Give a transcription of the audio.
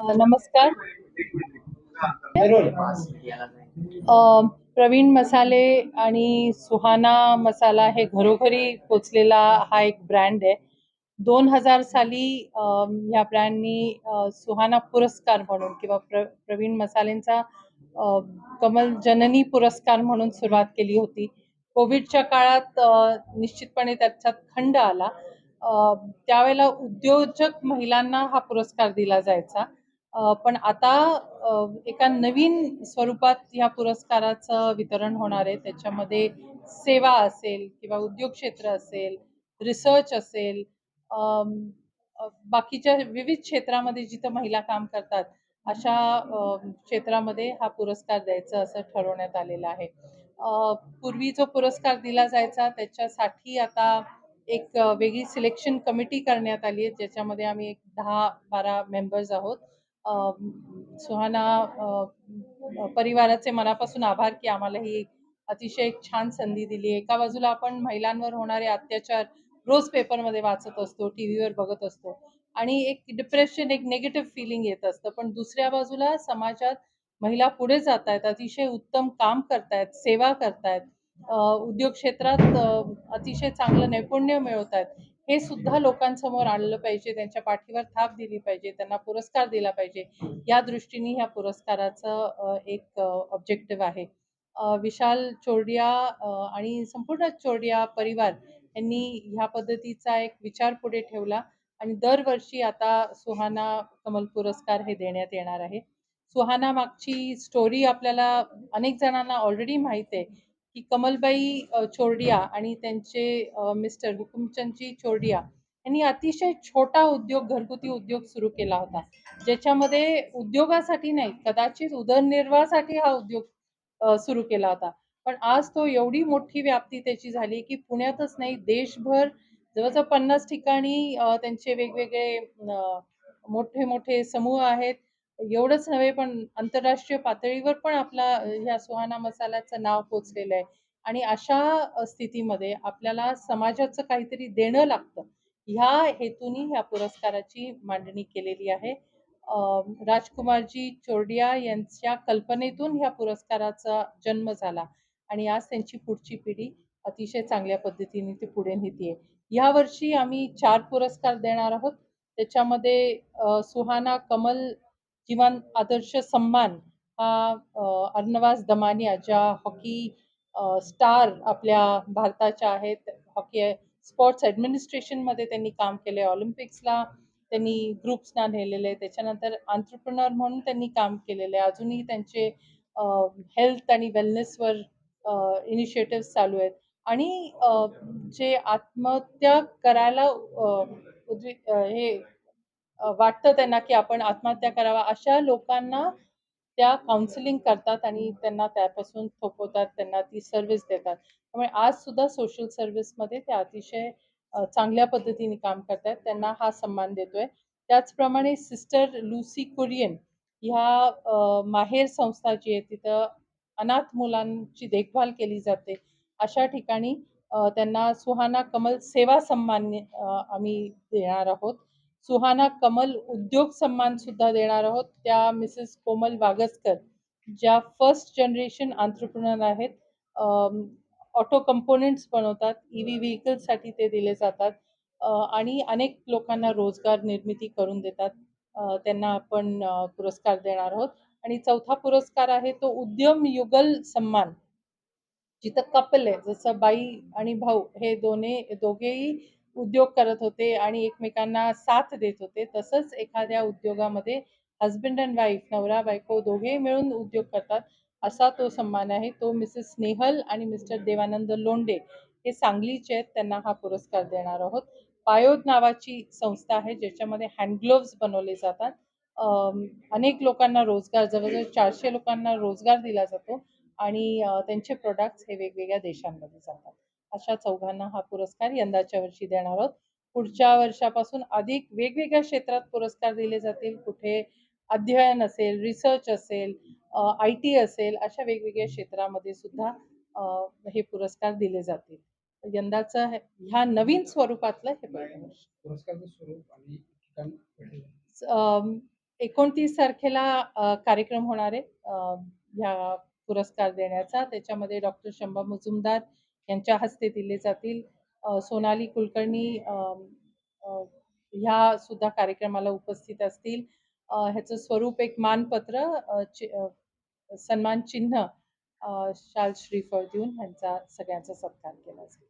नमस्कार. प्रवीण मसाले आणि सुहाना मसाला हे घरोघरी पोचलेला हा एक ब्रँड आहे. दोन हजार साली ह्या ब्रँडनी सुहाना पुरस्कार म्हणून किंवा प्र प्रवीण मसालेंचा कमल जननी पुरस्कार म्हणून सुरुवात केली होती. कोविडच्या काळात निश्चितपणे त्याच्यात खंड आला. त्यावेळेला उद्योजक महिलांना हा पुरस्कार दिला जायचा. पण आता एका नवीन स्वरूपात ह्या पुरस्काराचं वितरण होणार आहे. त्याच्यामध्ये सेवा असेल किंवा उद्योग क्षेत्र असेल रिसर्च असेल अ, बाकीच्या विविध क्षेत्रामध्ये जिथं महिला काम करतात अशा क्षेत्रामध्ये हा पुरस्कार द्यायचा असं ठरवण्यात आलेलं आहे. पूर्वी जो पुरस्कार दिला जायचा त्याच्यासाठी आता एक वेगळी सिलेक्शन कमिटी करण्यात आली आहे ज्याच्यामध्ये आम्ही एक दहा बारा मेंबर्स आहोत. सुहाना परिवाराचे मनापासून आभार की आम्हाला ही अतिशय छान संधी दिली. एका बाजूला आपण महिलांवर होणारे अत्याचार रोज पेपरमध्ये वाचत असतो टीव्हीवर बघत असतो आणि एक डिप्रेशन एक निगेटिव्ह फिलिंग येत असतं. पण दुसऱ्या बाजूला समाजात महिला पुढे जात आहेत अतिशय उत्तम काम करतायत सेवा करतायत उद्योग क्षेत्रात अतिशय चांगलं नैपुण्य मिळवत आहेत हे सुद्धा लोकांसमोर आणलं पाहिजे त्यांच्या पाठीवर थाप दिली पाहिजे त्यांना पुरस्कार दिला पाहिजे. या दृष्टीने ह्या पुरस्काराचं एक ऑब्जेक्टिव्ह आहे. विशाल चोरडिया आणि संपूर्ण चोरडिया परिवार यांनी ह्या पद्धतीचा एक विचार पुढे ठेवला आणि दरवर्षी आता सुहाना कमल पुरस्कार हे देण्यात येणार आहे. सुहाना मागची स्टोरी आपल्याला अनेक जणांना ऑलरेडी माहीत आहे. की कमलबाई चोरडिया आणि त्यांचे मिस्टर हुकुमचंदजी चोरडिया यांनी अतिशय छोटा उद्योग घरगुती उद्योग सुरू केला होता. ज्याच्यामध्ये उद्योगासाठी नाही कदाचित उदरनिर्वाहासाठी हा उद्योग सुरू केला होता. पण आज तो एवढी मोठी व्याप्ती त्याची झाली की पुण्यातच नाही देशभर जवळजवळ पन्नास ठिकाणी त्यांचे वेगवेगळे मोठे मोठे समूह आहेत. एवढंच नव्हे पण आंतरराष्ट्रीय पातळीवर पण आपला ह्या सुहाना मसाल्याचं नाव पोचलेलं आहे. आणि अशा स्थितीमध्ये आपल्याला समाजाचं काहीतरी देणं लागतं. ह्या हेतूनी ह्या पुरस्काराची मांडणी केलेली आहे. राजकुमारजी चोरडिया यांच्या कल्पनेतून ह्या पुरस्काराचा जन्म झाला. आणि आज त्यांची पुढची पिढी अतिशय चांगल्या पद्धतीने ते पुढे नेते ह्या वर्षी आम्ही चार पुरस्कार देणार आहोत. त्याच्यामध्ये सुहाना कमल जीवन आदर्श सन्मान हा अर्नवास दमानिया ज्या हॉकी स्टार आपल्या भारताच्या आहेत हॉकी स्पोर्ट्स ॲडमिनिस्ट्रेशनमध्ये त्यांनी काम केले ऑलिम्पिक्सला त्यांनी ग्रुप्सना नेलेले त्याच्यानंतर आंतरप्रनर म्हणून त्यांनी काम केलेले अजूनही त्यांचे हेल्थ आणि वेलनेसवर इनिशिएटिव्ह चालू आहेत. आणि जे आत्महत्या करायला उद्वि- हे वाटतं त्यांना की आपण आत्महत्या करावा अशा लोकांना त्या काउन्सिलिंग करतात आणि त्यांना त्यापासून थोपवतात त्यांना ती सर्व्हिस देतात. त्यामुळे आज सुद्धा सोशल सर्व्हिसमध्ये त्या अतिशय चांगल्या पद्धतीने काम करतात त्यांना हा सन्मान देतोय. त्याचप्रमाणे सिस्टर लुसी कुरियन ह्या माहेर संस्था जी आहे तिथं अनाथ मुलांची देखभाल केली जाते. अशा ठिकाणी त्यांना सुहाना कमल सेवा सन्मान आम्ही देणार आहोत. सुहाना कमल उद्योग सन्मान सुद्धा देणार आहोत. त्या मिसेस कोमल वागसकर ज्या फर्स्ट जनरेशन आंतरप्रिनर आहेत ऑटो कंपोनेंट्स बनवतात ईव्ही व्हेकल्ससाठी ते दिले जातात आणि अनेक लोकांना रोजगार निर्मिती करून देतात. त्यांना आपण पुरस्कार देणार आहोत. आणि चौथा पुरस्कार आहे तो उद्यम युगल सन्मान. जिथं कपल आहे जसं बाई आणि भाऊ हे दोन्ही दोघेही उद्योग करत होते आणि एकमेकांना साथ देत होते तसंच एखाद्या उद्योगामध्ये हजबंड अँड वाईफ नवरा बायको दोघेही मिळून उद्योग करतात असा तो सन्मान आहे. तो मिसेस स्नेहल आणि मिस्टर देवानंद लोंडे हे सांगलीचे आहेत. त्यांना हा पुरस्कार देणार आहोत. पायोद नावाची संस्था आहे ज्याच्यामध्ये हँडग्लोव्स बनवले जातात. अनेक लोकांना रोजगार जवळजवळ चारशे लोकांना रोजगार दिला जातो आणि त्यांचे प्रोडक्ट्स हे वेगवेगळ्या देशांमध्ये जातात. अशा चौघांना हा पुरस्कार यंदाच्या वर्षी देणार आहोत. पुढच्या वर्षापासून अधिक वेगवेगळ्या क्षेत्रात पुरस्कार दिले जातील. कुठे अध्ययन असेल रिसर्च असेल आय टी असेल अशा वेगवेगळ्या क्षेत्रामध्ये सुद्धा हे पुरस्कार दिले जातील. यंदाचं हे- ह्या नवीन स्वरूपातलं हे एकोणतीस तारखेला कार्यक्रम होणार आहे. ह्या पुरस्कार देण्याचा. त्याच्यामध्ये डॉक्टर शंभा मुजुमदार यांच्या हस्ते दिले जातील. सोनाली कुलकर्णी ह्या सुद्धा कार्यक्रमाला उपस्थित असतील. ह्याचं स्वरूप एक मानपत्र सन्मान चिन्ह शाल श्रीफळ देऊन ह्यांचा सगळ्यांचा सत्कार केला जाईल.